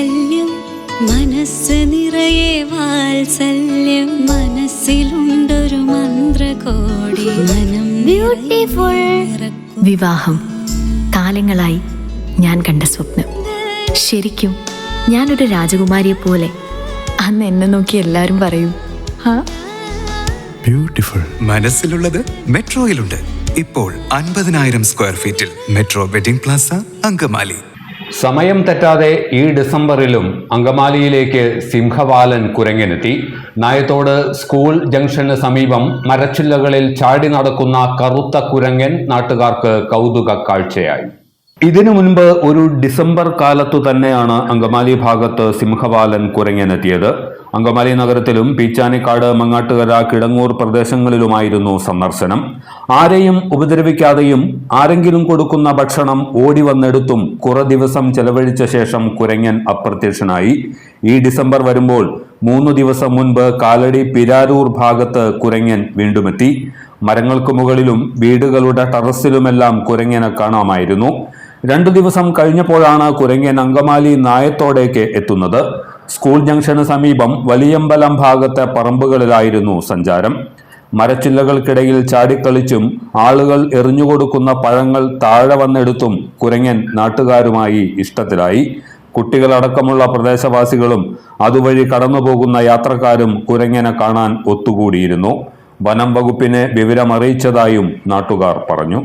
മാംഗല്യം മനസ്സ് നിറയെ വാത്സല്യം. മനസ്സിലുണ്ടൊരു മന്ത്രകോടി. മനം ബ്യൂട്ടിഫുൾ വിവാഹം. കാലങ്ങളായി ഞാൻ കണ്ട സ്വപ്നം. ശരിക്കും ഞാനൊരു രാജകുമാരിയെ പോലെ. അന്ന് എന്നെ നോക്കി എല്ലാവരും പറയും ബ്യൂട്ടിഫുൾ. മനസ്സിലുള്ളത് മെട്രോയിലുണ്ട്. ഇപ്പോൾ അൻപതിനായിരം സ്ക്വയർ ഫീറ്റിൽ മെട്രോ വെഡിംഗ് പ്ലാസ അങ്കമാലി. സമയം തെറ്റാതെ ഈ ഡിസംബറിലും അങ്കമാലിയിലേക്ക് സിംഹവാലൻ കുരങ്ങനെത്തി. നായത്തോട് സ്കൂൾ ജംഗ്ഷന് സമീപം മരച്ചില്ലകളിൽ ചാടി നടക്കുന്ന കറുത്ത കുരങ്ങൻ നാട്ടുകാർക്ക് കൗതുക കാഴ്ചയായി. ഇതിനു മുൻപ് ഒരു ഡിസംബർ കാലത്തു തന്നെയാണ് അങ്കമാലി ഭാഗത്ത് സിംഹവാലൻ കുരങ്ങനെത്തിയത്. അങ്കമാലി നഗരത്തിലും പീച്ചാനിക്കാട് മങ്ങാട്ടുകര കിടങ്ങൂർ പ്രദേശങ്ങളിലുമായിരുന്നു സന്ദർശനം. ആരെയും ഉപദ്രവിക്കാതെയും ആരെങ്കിലും കൊടുക്കുന്ന ഭക്ഷണം ഓടി വന്നെടുത്തും കുറെ ദിവസം ചെലവഴിച്ച ശേഷം കുരങ്ങൻ അപ്രത്യക്ഷനായി. ഈ ഡിസംബർ വരുമ്പോൾ മൂന്ന് ദിവസം മുൻപ് കാലടി പിരാരൂർ ഭാഗത്ത് കുരങ്ങൻ വീണ്ടുമെത്തി. മരങ്ങൾക്ക് മുകളിലും വീടുകളുടെ ടെറസിലുമെല്ലാം കുരങ്ങനെ കാണാമായിരുന്നു. രണ്ടു ദിവസം കഴിഞ്ഞപ്പോഴാണ് കുരങ്ങൻ അങ്കമാലി നായത്തോടേക്ക് എത്തുന്നത്. സ്കൂൾ ജംഗ്ഷന് സമീപം വലിയമ്പലം ഭാഗത്തെ പറമ്പുകളിലായിരുന്നു സഞ്ചാരം. മരച്ചില്ലകൾക്കിടയിൽ ചാടിക്കളിച്ചും ആളുകൾ എറിഞ്ഞുകൊടുക്കുന്ന പഴങ്ങൾ താഴെ വന്നെടുത്തും കുരങ്ങൻ നാട്ടുകാരുമായി ഇഷ്ടത്തിലായി. കുട്ടികളടക്കമുള്ള പ്രദേശവാസികളും അതുവഴി കടന്നുപോകുന്ന യാത്രക്കാരും കുരങ്ങനെ കാണാൻ ഒത്തുകൂടിയിരുന്നു. വനം വകുപ്പിനെ വിവരമറിയിച്ചതായും നാട്ടുകാർ പറഞ്ഞു.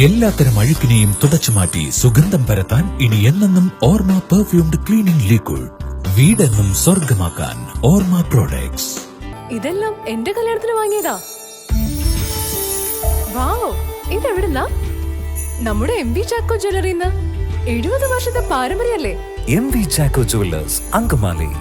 എല്ലാത്തരം അഴുക്കിനെയും തുടച്ചു മാറ്റി സുഗന്ധം പരത്താൻ ഇനി എന്നെന്നും ഓർമ പെർഫ്യൂംഡ് ക്ലീനിംഗ് ലിക്വിഡ് വീടെന്നും സ്വർഗമാക്കാൻ ഓർമ പ്രോഡക്ട്സ് ഇതെല്ലാം എന്റെ കല്യാണത്തിന് വാങ്ങിയതാ. വാവ് ഇതെവിടുന്നാ? നമ്മുടെ എം വി ചാക്കോ ജ്വല്ലറിന്ന് എഴുപത് വർഷത്തെ പാരമ്പര്യല്ലേ M V Chacko jewellers Angamaly.